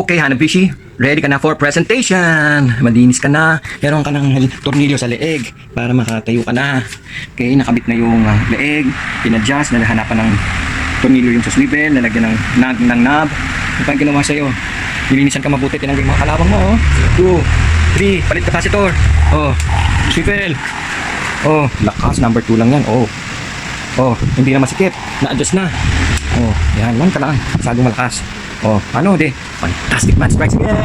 Okay, Hanabishi. Ready ka na for presentation. Malinis ka na. Meron ka ng tornilyo sa leeg para makatayo ka na. Okay, nakabit na yung ah, leeg. Pinadjust, nalahanapan ng tornilyo yung sa swivel, nalagyan ng knob ng knob. Ano pa ang ginawa sa'yo? Nilinisan ka mabuti, tinanggal mga kalawang mo, oh. Two, three, palit capacitor. Oh, swivel. Oh, lakas, number two lang yan. Oh, Oh, hindi na masikip. Na-adjust na. Oh, yan lang ka lang. Malakas. Oh, ano de? Fantastic man strikes again!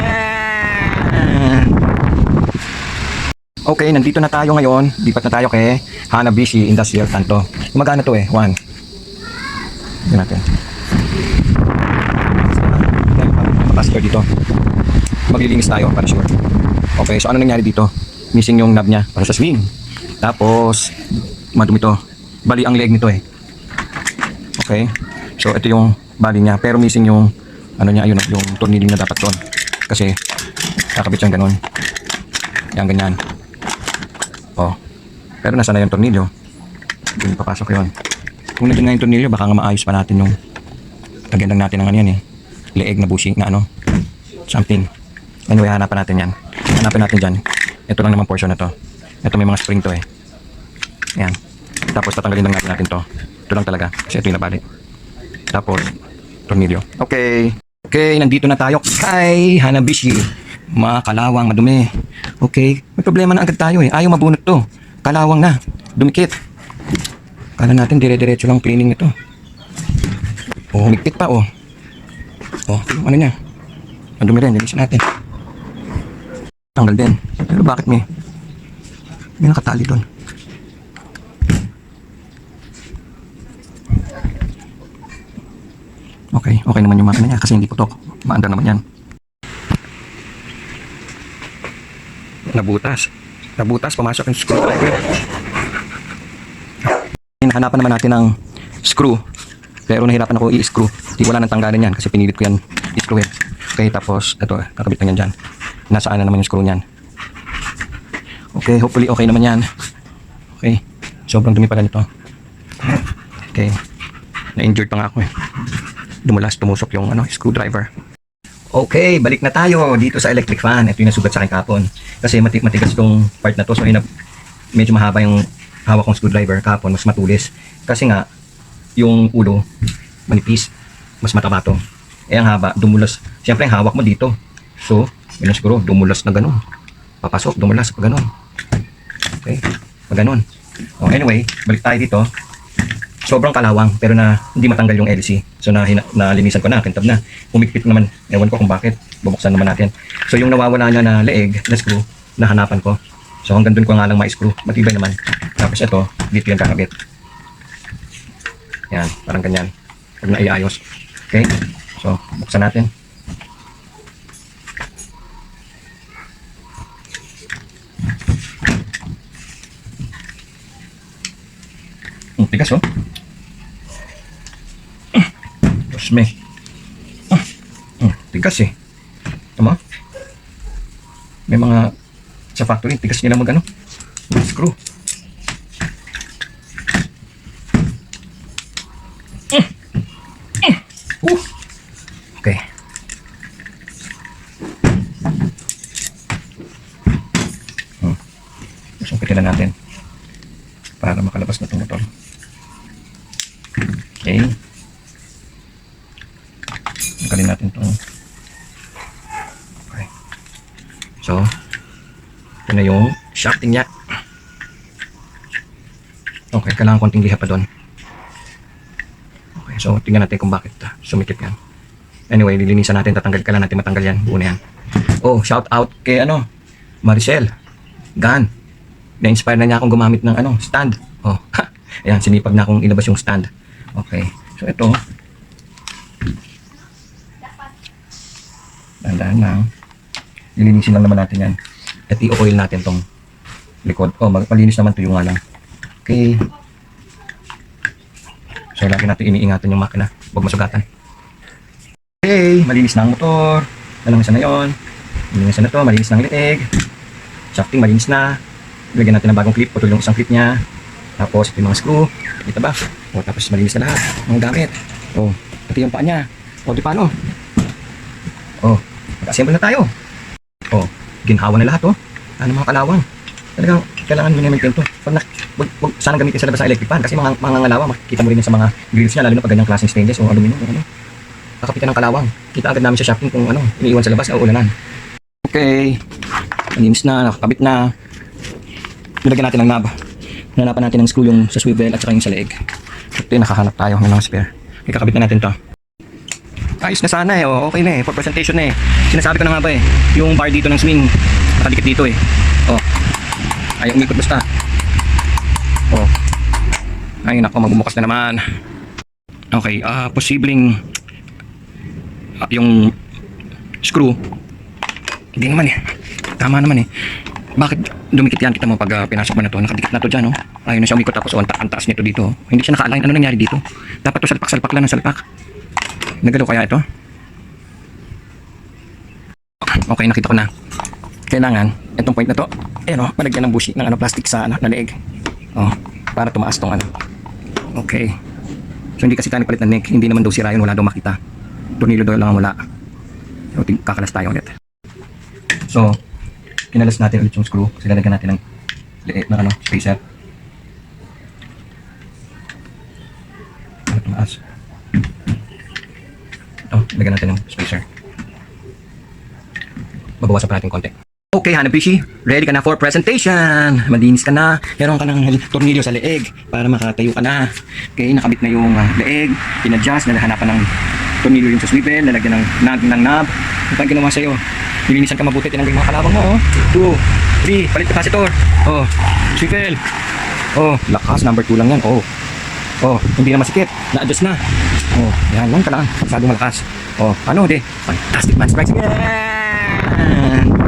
Okay, nandito na tayo ngayon. Lipat na tayo kay Hanabishi Industrial Kanto. Magana to eh? One. Tignan natin. Capacitor dito. Maglilinis tayo para sure. Okay, so ano nangyari dito? Missing yung knob niya para sa swing. Tapos, madumi to. Bali ang leg nito eh. Okay. So ito yung bali niya pero missing yung ano niya ayun yung tornilyo na dapat doon. Kasi kakabit siyang ganun. Yan ganyan. Oh. Pero nasa na yung tornilyo? Hindi papasok yun. Kung nandiyan nga yung tornilyo baka nga maayos pa natin yung lagyan natin ng ano yan eh. Leeg na bushing na ano. Something. Anyway, hanapan natin yan. Hanapin natin dyan. Ito lang naman portion na to. Ito may mga spring to eh. Yan. Tapos tatanggalin lang natin natin to. Ito lang talaga. Kasi ito yung nabali. Tapos, tornilyo. Okay. Okay, nandito na tayo kay Hanabishi. Mga kalawang madumi. Okay. May problema na agad tayo eh. Ayaw mabunot to. Kalawang na. Dumikit. Kala natin dire-diretso lang cleaning ito. Oh, humigpit pa oh. Oh, ano niya. Madumi rin. Lilisan natin. Tanggal din. Pero bakit may may nakatali doon? Okay, okay naman yung makina niya kasi hindi putok. Maanda naman yan. Nabutas. Nabutas, pumasok yung screwdriver. Hinahanapan naman natin ng screw. Pero nahirapan ako i-screw. Di wala nang tanggalin yan kasi pinilit ko yan i-screw yan. Okay, tapos ito, kakabit lang yan dyan. Nasaan na naman yung screw niyan. Okay, hopefully okay naman yan. Okay, sobrang dumi pala nito. Okay, na-injured pa nga ako eh dumulas, tumusok yung ano, screwdriver. Okay, balik na tayo dito sa electric fan. Ito yung nasugat sa akin kapon. Kasi matik matigas tong part na to. So, hinap, medyo mahaba yung hawak kong screwdriver kapon. Mas matulis. Kasi nga, yung ulo, manipis. Mas mataba to. Eh, ang haba, dumulas. Siyempre, ang hawak mo dito. So, yun siguro, dumulas na ganun. Papasok, dumulas pa ganun. Okay, pa ganun. Oh, anyway, balik tayo dito sobrang kalawang pero na hindi matanggal yung LC. So na nalinisan ko na, kintab na. Humigpit naman. Ewan ko kung bakit. Bubuksan naman natin. So yung nawawala niya na leeg, na screw, nahanapan ko. So hanggang dun ko nga lang ma-screw. Matibay naman. Tapos ito, dito yan kakabit. Yan, parang ganyan. Pag naiayos. Okay? So, buksan natin. Ang tigas oh. Diyos me. Ah, hmm, tigas eh. Tama? May mga sa factory, tigas nila mag ano. Screw. Mm. Mm. Uh. Okay. Hmm. Sumpitin na natin para makalabas na itong motor. Okay. Tanggalin natin itong okay. So, ito na yung shafting niya. Okay, kailangan konting liha pa doon. Okay, so tingnan natin kung bakit ah, sumikip yan. Anyway, lilinisan natin, tatanggal ka lang natin matanggal yan. Buo na yan. Oh, shout out kay ano, Maricel. Gan. Na-inspire na niya akong gumamit ng ano, stand. Oh, ayan, sinipag na akong ilabas yung stand. Okay. So ito. Dahan-dahan lang. Lilinisin lang naman natin yan. At i-oil natin tong likod. Oh, mag- malinis naman yung nga lang. Okay. So lagi natin iniingatan yung makina. Huwag masugatan. Okay, malinis na ang motor. Nalamisan na yon. Malinis na to, malinis na ang leeg. Shafting malinis na. Lagyan natin ng bagong clip, putol yung isang clip niya. Tapos ito yung mga screw. Kita ba? O, tapos malinis na lahat. Mga gamit. O, ito yung paa niya. O, di paano? O, Assemble na tayo. Oh, ginhawa na lahat oh. Ano mga kalawang. Talagang kailangan nyo na-maintain to. Pag na, wag, wag, sana gamitin sa labas sa electric fan kasi mga, mga kalawang, makikita mo rin sa mga grills niya, lalo na pag ganyang klaseng stainless o aluminum o ano. Kakapitan ng kalawang. Kita agad namin sa shopping kung ano, iniiwan sa labas o ulanan. Okay. Malinis na, nakakabit na. Nilagyan natin ng knob. Hananapan natin ng screw yung sa swivel at saka yung sa leeg. Ito yung nakahanap tayo ng mga spare. Ikakabit na natin to. Ayos na sana eh. Oh, okay na eh. For presentation na eh. Sinasabi ko na nga ba eh. Yung bar dito ng swing. Nakadikit dito eh. Oh. Ayaw umikot basta. Oh. Ay nako, magbubukas na naman. Okay, ah, posibleng ah, yung screw. Hindi naman eh. Tama naman eh. Bakit dumikit yan? Kita mo pag ah, pinasok mo na to. Nakadikit na to dyan, oh. Ayaw na siya umikot tapos oh, ang ta- ang taas nito dito. Hindi siya naka-align. Ano nangyari dito? Dapat to salpak-salpak lang ng salpak. Nagalaw kaya ito? Okay, nakita ko na. Kailangan, itong point na to, ayan o, malagyan ng bushi ng ano, plastic sa ano, na leeg. Oh, para tumaas tong ano. Okay. So hindi kasi tayo nagpalit ng neck, hindi naman daw sira yun, wala daw makita. Tornilyo daw lang ang wala. So kakalas tayo ulit. So, kinalas natin ulit yung screw, kasi lalagyan natin ng liit na ano, spacer. Para tumaas. Ito, lagyan natin ng spacer. Babawasan pa natin konti. Okay, Hanabishi, ready ka na for presentation. Malinis ka na. Meron ka ng tornilyo sa leeg para makatayo ka na. Okay, nakabit na yung uh, leeg. Pinadjust, nalahanapan ng tornilyo yung sa swivel, lalagyan ng knob ng knob. Ito ang ginawa sa'yo. Nilinisan ka mabuti, tinanggal yung mga kalabang mo. Oh. Two, three, palit capacitor. Oh, swivel. Oh, lakas, number two lang yan. Oh, Oh, hindi na masikip. Na-adjust na. Oh, yan lang ka lang. Masyadong malakas. Oh, ano de? Fantastic man strikes again!